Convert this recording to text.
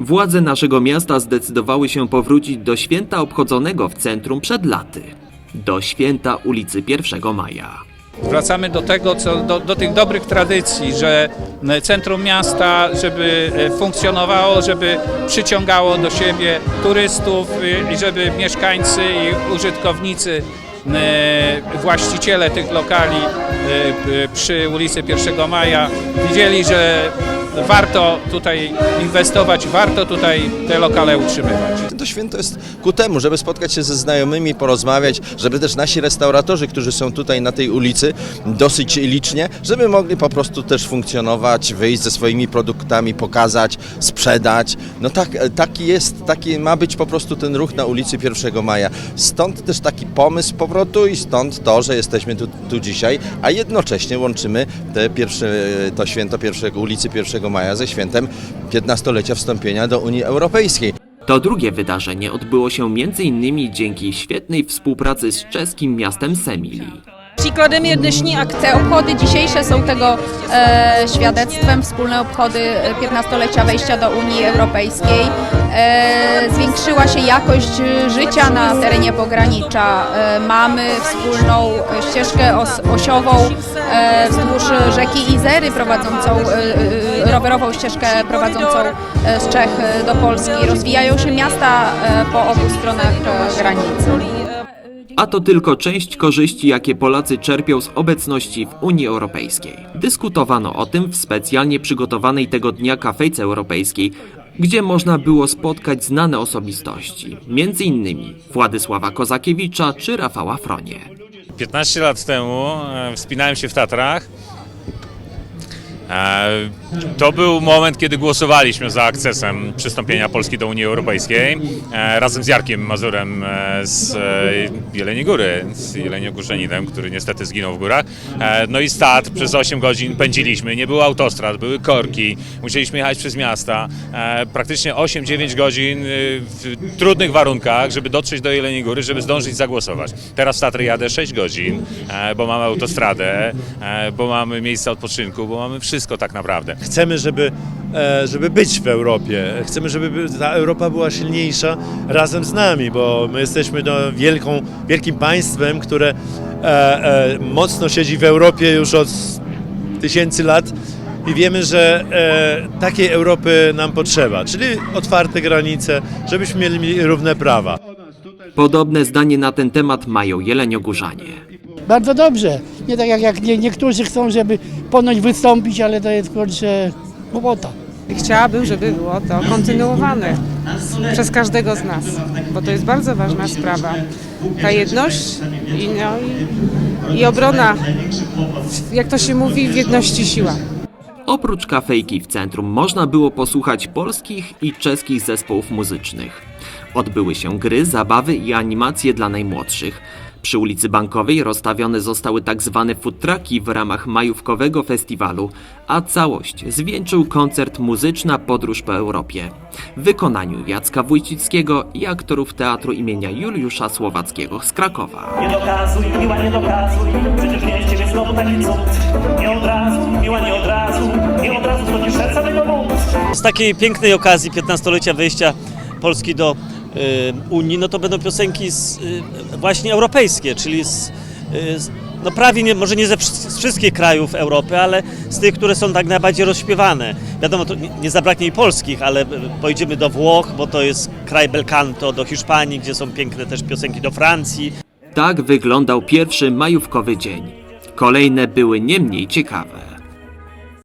Władze naszego miasta zdecydowały się powrócić do święta obchodzonego w centrum przed laty. Do święta ulicy 1 Maja. Wracamy do tego, co, do, do tych dobrych tradycji, że e, centrum miasta, żeby e, funkcjonowało, żeby przyciągało do siebie turystów e, i żeby mieszkańcy i użytkownicy, właściciele tych lokali przy ulicy 1 Maja widzieli, że warto tutaj inwestować, warto tutaj te lokale utrzymywać. To święto jest ku temu, żeby spotkać się ze znajomymi, porozmawiać, żeby też nasi restauratorzy, którzy są tutaj na tej ulicy dosyć licznie, żeby mogli po prostu też funkcjonować, wyjść ze swoimi produktami, pokazać, sprzedać. No tak, taki jest, taki ma być po prostu ten ruch na ulicy 1 Maja. Stąd też taki pomysł powrotu i stąd to, że jesteśmy tu, tu dzisiaj, a jednocześnie łączymy te pierwsze, to święto pierwszego, ulicy 1 Maja ze świętem 15-lecia wstąpienia do Unii Europejskiej. To drugie wydarzenie odbyło się m.in. dzięki świetnej współpracy z czeskim miastem Semili. Przykładem jest dnešní akce. Obchody dzisiejsze są tego e, świadectwem. Wspólne obchody e, 15-lecia wejścia do Unii Europejskiej. E, zwiększyła się jakość e, życia na terenie pogranicza. E, mamy wspólną e, ścieżkę os, osiową e, wzdłuż rzeki Izery prowadzącą, e, e, rowerową ścieżkę prowadzącą e, z Czech e, do Polski. Rozwijają się miasta e, po obu stronach e, granicy. A to tylko część korzyści, jakie Polacy czerpią z obecności w Unii Europejskiej. Dyskutowano o tym w specjalnie przygotowanej tego dnia kafejce europejskiej, gdzie można było spotkać znane osobistości, m.in. Władysława Kozakiewicza czy Rafała Fronie. 15 lat temu e, wspinałem się w Tatrach. E, To był moment, kiedy głosowaliśmy za akcesem przystąpienia Polski do Unii Europejskiej e, razem z Jarkiem Mazurem e, z Jeleniej Góry, z Jeleniogórzeninem, który niestety zginął w górach. No i stad przez 8 godzin pędziliśmy, nie było autostrad, były korki, musieliśmy jechać przez miasta. Praktycznie 8-9 godzin w trudnych warunkach, żeby dotrzeć do Jeleniej Góry, żeby zdążyć zagłosować. Teraz w Tatry jadę 6 godzin, bo mamy autostradę, bo mamy miejsca odpoczynku, bo mamy wszystko tak naprawdę. Chcemy, żeby, e, żeby być w Europie. Chcemy, żeby by- ta Europa była silniejsza razem z nami, bo my jesteśmy no, wielką, wielkim państwem, które e, e, mocno siedzi w Europie już od tysięcy lat i wiemy, że e, takiej Europy nam potrzeba, czyli otwarte granice, żebyśmy mieli równe prawa. Podobne zdanie na ten temat mają Jeleniogórzanie. Bardzo dobrze. Nie tak jak, jak nie, niektórzy chcą, żeby ponoć wystąpić, ale to jest kurczę głupota. Chciałabym, żeby było to kontynuowane przez każdego z nas, bo to jest bardzo ważna sprawa. Ta jedność i, no, i, i obrona, jak to się mówi, w jedności siła. Oprócz kafejki w centrum można było posłuchać polskich i czeskich zespołów muzycznych. Odbyły się gry, zabawy i animacje dla najmłodszych. Przy ulicy Bankowej rozstawione zostały tak zwane food trucki w ramach majówkowego festiwalu, a całość zwieńczył koncert Muzyczna Podróż po Europie w wykonaniu Jacka Wójcickiego i aktorów teatru imienia Juliusza Słowackiego z Krakowa. Nie dokazuj, miła, nie dokazuj, przecież nie znowu taki cud. Nie od razu, miła, nie od razu, razu serca tego. Z takiej pięknej okazji 15-lecia wejścia Polski do y, Unii, no to będą piosenki z, y, właśnie europejskie, czyli z, y, z, no prawie nie, może nie ze z wszystkich krajów Europy, ale z tych, które są tak najbardziej rozśpiewane. Wiadomo, to nie, nie zabraknie i polskich, ale y, pojedziemy do Włoch, bo to jest kraj bel canto, do Hiszpanii, gdzie są piękne też piosenki, do Francji. Tak wyglądał pierwszy majówkowy dzień. Kolejne były nie mniej ciekawe.